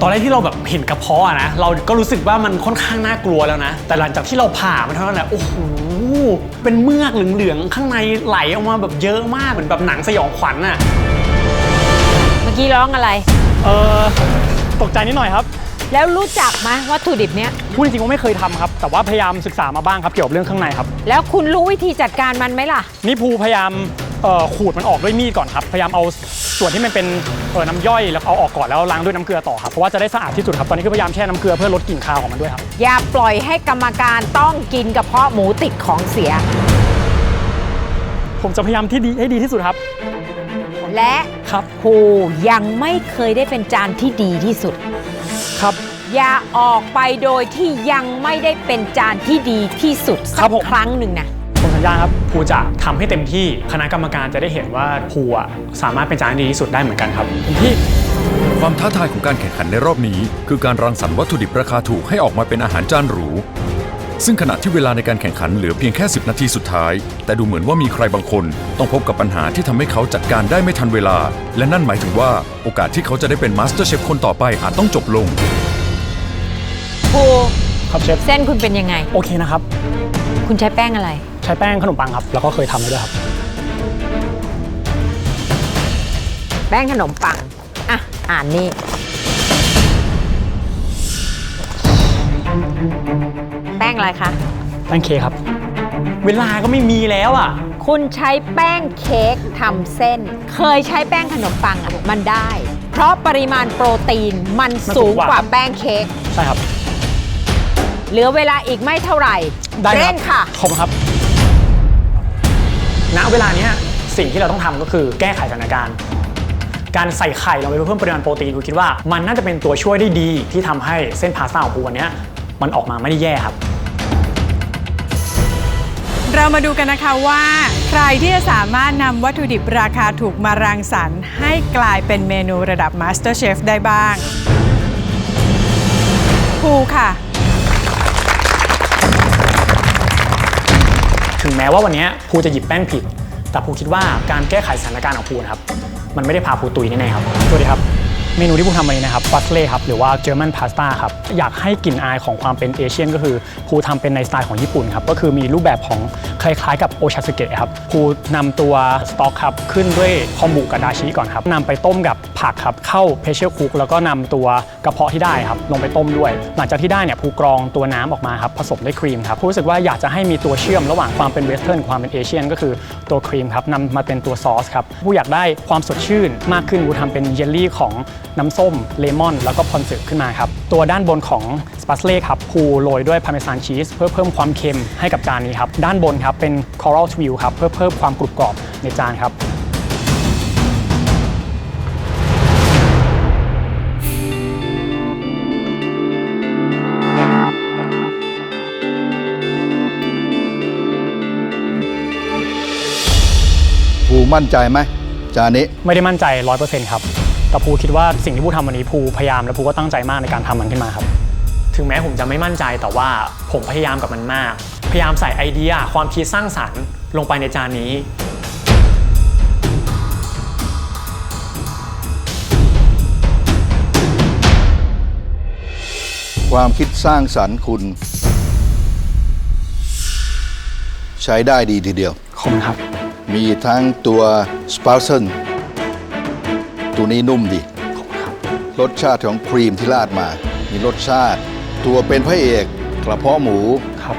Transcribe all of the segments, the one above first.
ตอนแรกที่เราแบบเห็นกระเพาะอะนะ เราก็รู้สึกว่ามันค่อนข้างน่ากลัวแล้วนะ แต่หลังจากที่เราผ่ามันเท่านั้นแหละโอ้โหเป็นเมือกเหลืองๆข้างในไหลออกมาแบบเยอะมากเหมือนแบบหนังสยองขวัญอะเมื่อกี้ร้องอะไร เออตกใจนิดหน่อยครับ แล้วรู้จักไหมวัตถุดิบเนี้ยพูดจริงๆว่าไม่เคยทำครับ แต่ว่าพยายามศึกษามาบ้างครับเกี่ยวกับเรื่องข้างในครับ แล้วคุณรู้วิธีจัดการมันไหมล่ะ นี่ภูพยายามเอ่อ ขูดมันออกด้วยมีดก่อนครับ พยายามเอาส่วนที่มันเป็นเอ่อน้ำย่อยแล้วเอาออกก่อนแล้วล้างด้วยน้ำเกลือต่อครับ เพราะว่าจะได้สะอาดที่สุดครับ ตอนนี้ก็พยายามแช่น้ำเกลือเพื่อลดกลิ่นคาวของมันด้วยครับ อย่าปล่อยให้กรรมการต้องกินกระเพาะหมูติดของเสีย ผมจะพยายามที่ดีให้ดีที่สุดครับ และครับภูยังไม่เคยได้เป็นจานที่ดีที่สุด ครับอย่าออกไปโดยที่ยังไม่ได้เป็นจานที่ดีที่สุดคสัรักบผมครั้งหนึ่งนะ ผมสัญญาครับภูจะทำให้เต็มที่คณะกรรมการจะได้เห็นว่าภูอะสามารถเป็นจานที่ดีที่สุดได้เหมือนกันครับพี่ความท้าทายของการแข่งขันในรอบนี้ คือการรังสรรค์วัตถุดิบราคาถูกให้ออกมาเป็นอาหารจานหรู ซึ่งขณะที่เวลาในการแข่งขันเหลือเพียงแค่ 10 นาทีสุดท้าย แต่ดูเหมือนว่ามีใครบางคน ต้องพบกับปัญหาที่ทำให้เขาจัดการได้ไม่ทันเวลา และนั่นหมายถึงว่าโอกาสที่เขาจะได้เป็นมาสเตอร์เชฟคนต่อไปอาจต้องจบลงภูครับเชฟเส้นคุณเป็นยังไง โอเคนะครับ คุณใช้แป้งอะไร ใช้แป้งขนมปังครับ แล้วก็เคยทำมาด้วยครับ แป้งขนมปัง อะ อ่านนี่ แป้งอะไรคะ แป้งเค้กครับ เวลาก็ไม่มีแล้วอะคุณใช้แป้งเค้กทำเส้น เคยใช้แป้งขนมปังอะมันได้ เพราะปริมาณโปรตีนมันมันสูสูงงกว่า กว่าแป้งเค้ก ใช่ครับ เหลือเวลาอีกไม่เท่าไหร่ได้คเร่รับงค่ะ ขอบคุณครับ ณเวลานี้สิ่งที่เราต้องทำก็คือแก้ไขสถานการณ์การใส่ไข่ลงไปเพื่อเพิ่มปริมาณโปรตีนผมคิดว่ามันน่าจะเป็นตัวช่วยได้ดีที่ทำให้เส้นพาสต้าของปูวันนี้มันออกมาไม่ได้แย่ครับ เรามาดูกันนะคะว่า ใครที่จะสามารถนำวัตถุดิบราคาถูกมารังสรรค์ ให้กลายเป็นเมนูระดับ Master Chef ได้บ้างภูค่ะ ถึงแม้ว่าวันนี้ภูจะหยิบแป้งผิด แต่ภูคิดว่าการแก้ไขสถานการณ์ของภูนะครับ มันไม่ได้พาภูตุยแน่ๆครับสวัสดีครับ เมนูที่ผมทำวันนี้นะครับปัสเล่ครับหรือว่าเจอร์มันพาสต้าครับอยากให้กลิ่นอายของความเป็นเอเชียนก็คือภูทำเป็นในสไตล์ของญี่ปุ่นครับก็คือมีรูปแบบของคล้ายๆ กับโอชาสึเกะครับภูนำตัวสต๊อกครับขึ้นด้วยคอมบุกับดาชิก่อนครับนำไปต้มกับผักครับเข้าเพรสเชอร์คุกแล้วก็นำตัวกระเพาะที่ได้ครับลงไปต้มด้วย หลังจากที่ได้เนี่ยภูกรองตัวน้ำออกมาครับผสมด้วยครีมครับภูรู้สึกว่าอยากจะให้มีตัวเชื่อมระหว่างความเป็นเวสเทิร์นความเป็นเอเชียนก็คือตัวครีมครับนำมาเป็นตัวซอสครับผู้อยากได้ความสดชื่นมากขึ้นภูทำเป็นเยลลี่ของ น้ำส้ม เลมอน แล้วก็พอนสึขึ้นมาครับ ตัวด้านบนของสปาสเล่ครับภูโรยด้วยพาร์เมซานชีสเพื่อเพิ่มความเค็มให้กับจานนี้ครับ ด้านบนครับเป็นคอรัลทวิลครับเพื่อเพิ่มความกรุบกรอบในจานครับภูมั่นใจไหมจานนี้ ไม่ได้มั่นใจ 100%ครับ แต่ภูคิดว่าสิ่งที่ภูทำวันนี้ภูพยายามและภูก็ตั้งใจมากในการทำมันขึ้นมาครับ ถึงแม้ผมจะไม่มั่นใจแต่ว่าผมพยายามกับมันมาก พยายามใส่ไอเดียความคิดสร้างสรรค์ลงไปในจานนี้ความคิดสร้างสรรค์คุณ ใช้ได้ดีทีเดียว ขอบคุณครับ มีทั้งตัวสปาร์เซน ตัวนี้นุ่มดี รสชาติของครีมที่ราดมา มีรสชาติ ตัวเป็นพระเอกกระเพาะหมู ครับ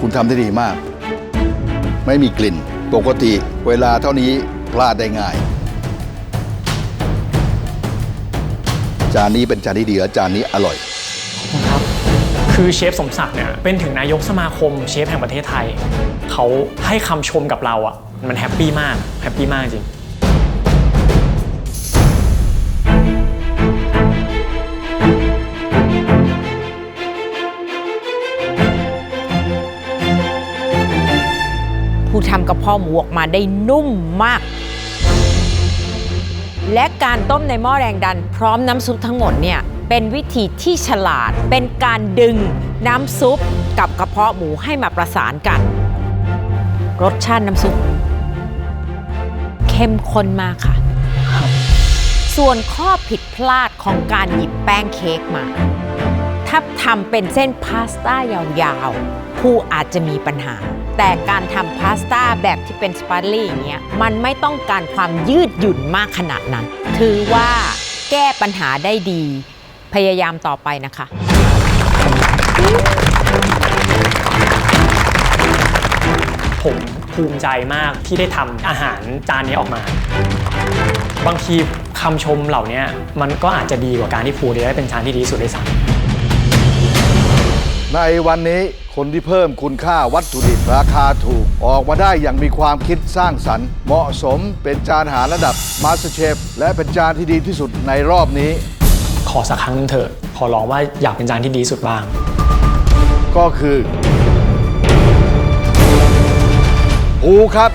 คุณทำได้ดีมาก ไม่มีกลิ่น ปกติเวลาเท่านี้พลาดได้ง่าย จานนี้เป็นจานที่ดีและจานนี้อร่อยคือเชฟสมศักดิ์เนี่ยเป็นถึงนายกสมาคมเชฟแห่งประเทศไทย เขาให้คำชมกับเราอะ่ะ มันแฮปปี้มากแฮปปี้มากจริงผู้ทำกระเพาะหมูออกมาได้นุ่มมาก และการต้มในหม้อแรงดัน พร้อมน้ำซุปทั้งหมดเนี่ยเป็นวิธีที่ฉลาดเป็นการดึงน้ำซุปกับกระเพาะหมูให้มาประสานกัน รสชาติน้ำซุป เข้มข้นมากค่ะ ส่วนข้อผิดพลาดของการหยิบแป้งเค้กมา ถ้าทำเป็นเส้นพาสต้ายาวๆ ผู้อาจจะมีปัญหา แต่การทำพาสต้าแบบที่เป็นสปาเกตตี้อย่างเงี้ย มันไม่ต้องการความยืดหยุ่นมากขนาดนั้น ถือว่าแก้ปัญหาได้ดี พยายามต่อไปนะคะผม ภูมิใจมากที่ได้ทำอาหารจานนี้ออกมา บางทีคำชมเหล่านี้มันก็อาจจะดีกว่าการที่ภูจะได้เป็นจานที่ดีที่สุดด้วยซ้ำในวันนี้คนที่เพิ่มคุณค่าวัตถุดิบราคาถูก ออกมาได้อย่างมีความคิดสร้างสรรค์ เหมาะสมเป็นจานอาหารระดับมาสเตอร์เชฟและเป็นจานที่ดีที่สุดในรอบนี้ ขอสักครั้งหนึงเถอะขอร้องว่าอยากเป็นจานที่ดีที่สุดบ้าง ก็คือ ภูครับ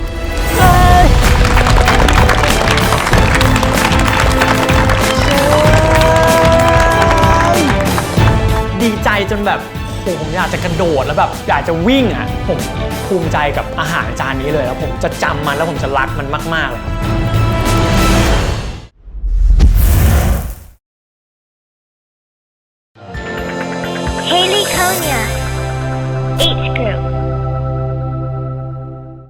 ดีใจจนแบบโหผมอยากจะกระโดดแล้วแบบอยากจะวิ่งอะ ผมภูมิใจกับอาหารจานนี้เลยแล้วผมจะจำมันแล้วผมจะรักมันมาก ๆ เลยครับ